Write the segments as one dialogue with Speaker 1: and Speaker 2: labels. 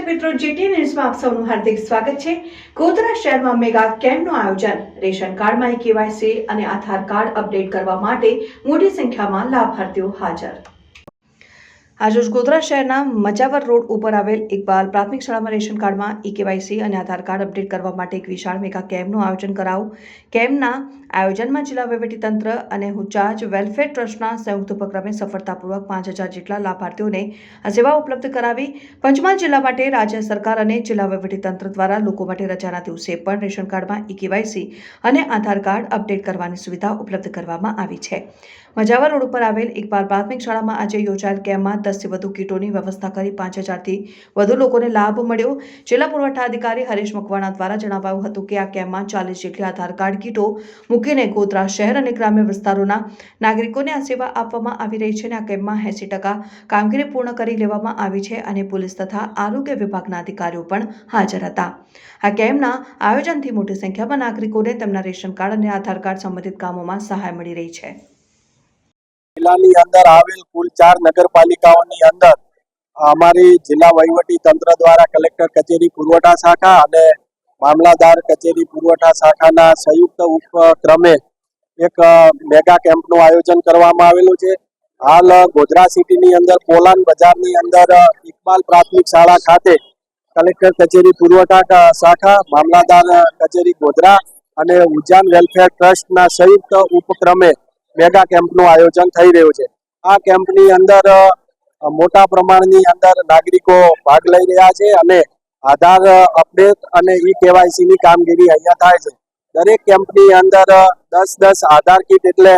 Speaker 1: દર્શક મિત્રો જીટી ન્યૂઝમાં આપ સૌનું હાર્દિક સ્વાગત છે. ગોધરા શહેરમાં મેગા કેમ્પનું આયોજન. રેશન કાર્ડમાં કેવાયસી અને આધાર કાર્ડ અપડેટ કરવા માટે મોટી સંખ્યામાં લાભાર્થીઓ હાજર. આજરોજ ગોધરા શહેરના મજાવર રોડ ઉપર આવેલ ઇકબાલ પ્રાથમિક શાળામાં રેશન કાર્ડમાં ઈ કેવાયસી અને આધાર કાર્ડ અપડેટ કરવા માટે એક વિશાળ મેગા કેમ્પનું આયોજન કરાવું કેમ્પના આયોજનમાં જિલ્લા વહીવટીતંત્ર અને હુચાજ વેલફેર ટ્રસ્ટના સંયુક્ત ઉપક્રમે સફળતાપૂર્વક પાંચ હજાર જેટલા લાભાર્થીઓને આ સેવા ઉપલબ્ધ કરાવી પંચમહાલ જિલ્લા માટે રાજ્ય સરકાર અને જિલ્લા વહીવટીતંત્ર દ્વારા લોકો માટે રજાના દિવસે પણ રેશન કાર્ડમાં ઈ કેવાયસી અને આધાર કાર્ડ અપડેટ કરવાની સુવિધા ઉપલબ્ધ કરવામાં આવી છે. મજાવર રોડ ઉપર આવેલ ઇકબાલ પ્રાથમિક શાળામાં આજે યોજાયેલ કેમ્પમાં દસથી વધુ કીટોની વ્યવસ્થા કરી પાંચ હજારથી વધુ લોકોને લાભ મળ્યો. જિલ્લા પુરવઠા અધિકારી હરીશ મકવાણા દ્વારા જણાવાયું હતું કે આ કેમ્પમાં ચાલીસ જેટલી આધાર કાર્ડ કીટો મૂકીને ગોધરા શહેર અને ગ્રામ્ય વિસ્તારોના નાગરિકોને આ સેવા આપવામાં આવી રહી છે અને આ કેમ્પમાં એંસી ટકા કામગીરી પૂર્ણ કરી લેવામાં આવી છે અને પોલીસ તથા આરોગ્ય વિભાગના અધિકારીઓ પણ હાજર હતા. આ કેમ્પના આયોજનથી મોટી સંખ્યામાં નાગરિકોને તેમના રેશન કાર્ડ અને આધાર કાર્ડ સંબંધિત કામોમાં સહાય મળી રહી છે.
Speaker 2: જિલ્લાની અંદર આવેલ કુલ ચાર નગરપાલિકાઓની અંદર અમારી જિલ્લા વહીવટી તંત્ર દ્વારા કલેક્ટર કચેરી પુરવઠા શાખા અને મામલાદાર કચેરી પુરવઠા શાખાના સંયુક્ત ઉપક્રમે એક મેગા કેમ્પનું આયોજન કરવામાં આવેલું છે. હાલ ગોધરા સિટીની અંદર પોલાન બજારની અંદર ઇકબાલ પ્રાથમિક શાળા ખાતે કલેક્ટર કચેરી પુરવઠા શાખા, મામલાદાર કચેરી ગોધરા અને ઉજાન વેલફેર ટ્રસ્ટના સંયુક્ત ઉપક્રમે મેગા કેમ્પનું આયોજન થઈ રહ્યું છે. આ કેમ્પની અંદર મોટા પ્રમાણની અંદર નાગરિકો ભાગ લઈ રહ્યા છે અને આધાર અપડેટ અને ઈ કેવાયસીની કામગીરી અહીંયા થાય છે. દરેક કેમ્પની અંદર દસ દસ આધાર કીટ એટલે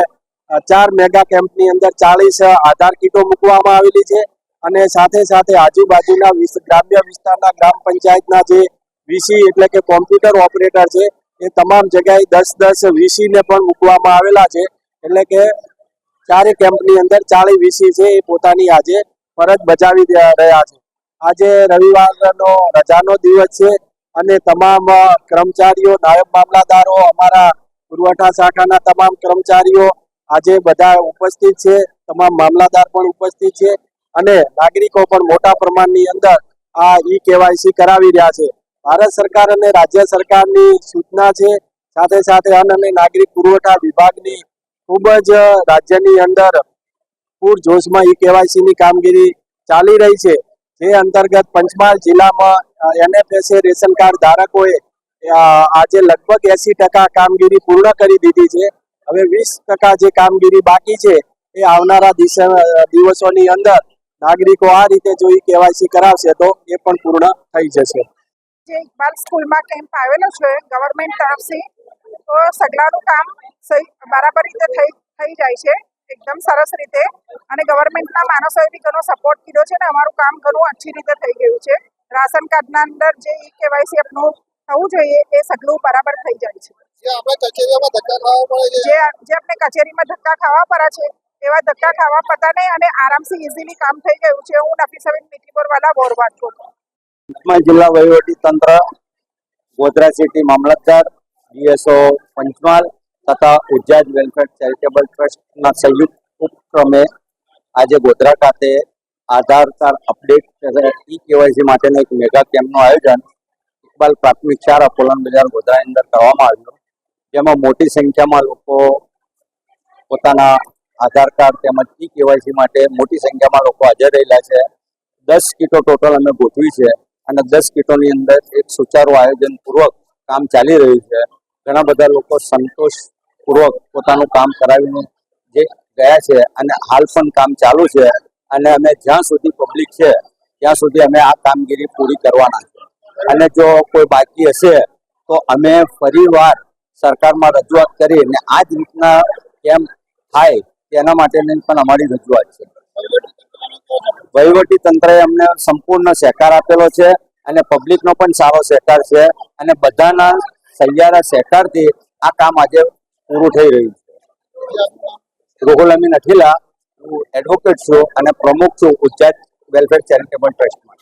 Speaker 2: ચાર મેગા કેમ્પની અંદર ચાલીસ આધાર કીટો મૂકવામાં આવેલી છે અને સાથે સાથે આજુબાજુના ગ્રામ્ય વિસ્તારના ગ્રામ પંચાયતના જે વીસી એટલે કે કોમ્પ્યુટર ઓપરેટર છે, એ તમામ જગ્યાએ દસ દસ વીસીને પણ મૂકવામાં આવેલા છે. એટલે કે ચારે કેમ્પની અંદર ચાળી વીસી છે એ પોતાની આજે ફરજ બજાવી રહ્યા છે. આજે રવિવારનો રજાનો દિવસ છે અને તમામ કર્મચારીઓ, નાયબ મામલાદારો અમારા પુરવઠા શાખાના તમામ કર્મચારીઓ આજે બધા ઉપસ્થિત છે. તમામ મામલાદાર પણ ઉપસ્થિત છે અને નાગરિકો પણ મોટા પ્રમાણની અંદર આ ઈ કેવાયસી કરાવી રહ્યા છે. ભારત સરકાર અને રાજ્ય સરકારની સૂચના છે. સાથે સાથે અન્ન અને નાગરિક પુરવઠા વિભાગની ખૂબ જ રાજ્યની અંદર પૂર જોશમાં ઈ કેવાયસીની કામગીરી ચાલી રહી છે. જે અંતર્ગત પંચમહાલ જિલ્લામાં એનએફએસએ રેશન કાર્ડ ધારકોએ આજે લગભગ એસી ટકા કામગીરી પૂર્ણ કરી દીધી છે. હવે વીસ ટકા જે કામગીરી બાકી છે એ આવનારા દિવસોની અંદર નાગરિકો આ રીતે જો ઈ કેવાયસી કરાવશે તો એ પણ પૂર્ણ થઈ જશે.
Speaker 3: જે ઇકબાલ સ્કૂલમાં કેમ્પ આવેલો છે ગવર્મેન્ટ તરફથી તો સગલાનું કામ સહી બરાબર રીતે થઈ થઈ જાય છે એકદમ સરસ રીતે. અને ગવર્મેન્ટના માણસોએ બી ઘણો સપોર્ટ કર્યો છે ને અમારું કામ ઘણું અચ્છી રીતે થઈ ગયું છે. રાશન કાર્ડના અંદર જે ઈ કેવાયસી આપણું થવું જોઈએ એ સગલું બરાબર થઈ જાય છે.
Speaker 4: જે
Speaker 3: જે આપણે કચેરીમાં ધક્કા ખાવા પડ્યા છે એવા ધક્કા ખાવા પડતા નહીં અને આરામથી ઇઝીલી કામ થઈ ગયું છે. હું નફીસબીન મીઠીપુરવાલા બોરવાડ છું.
Speaker 2: જિલ્લા વહીવટી તંત્ર ગોધરા સિટી મામલતદાર ડીએસઓ પંચમહાલ તથા ઉજ્જાજ વેલફેર ચેરિટેબલ ટ્રસ્ટના સંયુક્ત ઉપક્રમે આજે ગોધરા ખાતે Aadhaar card update e KYC માટેનું એક મેગા કેમ્પનું આયોજન ઇકબાલ પ્રાથમિક શાળા પોલન બજાર ગોધરાની અંદર કરવામાં આવ્યું. જેમાં મોટી સંખ્યામાં લોકો પોતાના આધાર કાર્ડ તેમજ ઈ કેવાયસી માટે મોટી સંખ્યામાં લોકો હાજર રહેલા છે. દસ કીટો ટોટલ અમે ગોઠવી છે અને દસ કીટોની અંદર એક સુચારું આયોજનપૂર્વક કામ ચાલી રહ્યું છે. ઘણા બધા લોકો સંતોષ પૂર્વક પોતાનું કામ કરાવીને જે ગયા છે અને હાલ પણ કામ ચાલુ છે અને અમે જ્યાં સુધી પબ્લિક છે, ત્યાં સુધી અમે આ કામગીરી પૂરી કરવાના છે. અને જો કોઈ બાકી હશે, તો અમે ફરીવાર સરકારમાં રજૂઆત કરી અને આ જ રીતના કેમ થાય તેના માટેની પણ અમારી રજૂઆત છે. વહીવટી તંત્રએ અમને સંપૂર્ણ સહકાર આપેલો છે અને પબ્લિકનો પણ સારો સહકાર છે અને બધાના સહિયારા સહકારથી આ કામ આજે પૂરું થઈ રહ્યું છે. રોહુલ અમીન અઠીલા હું એડવોકેટ છું અને પ્રમુખ છું ગુજરાત વેલફેર ચેરિટેબલ ટ્રસ્ટમાં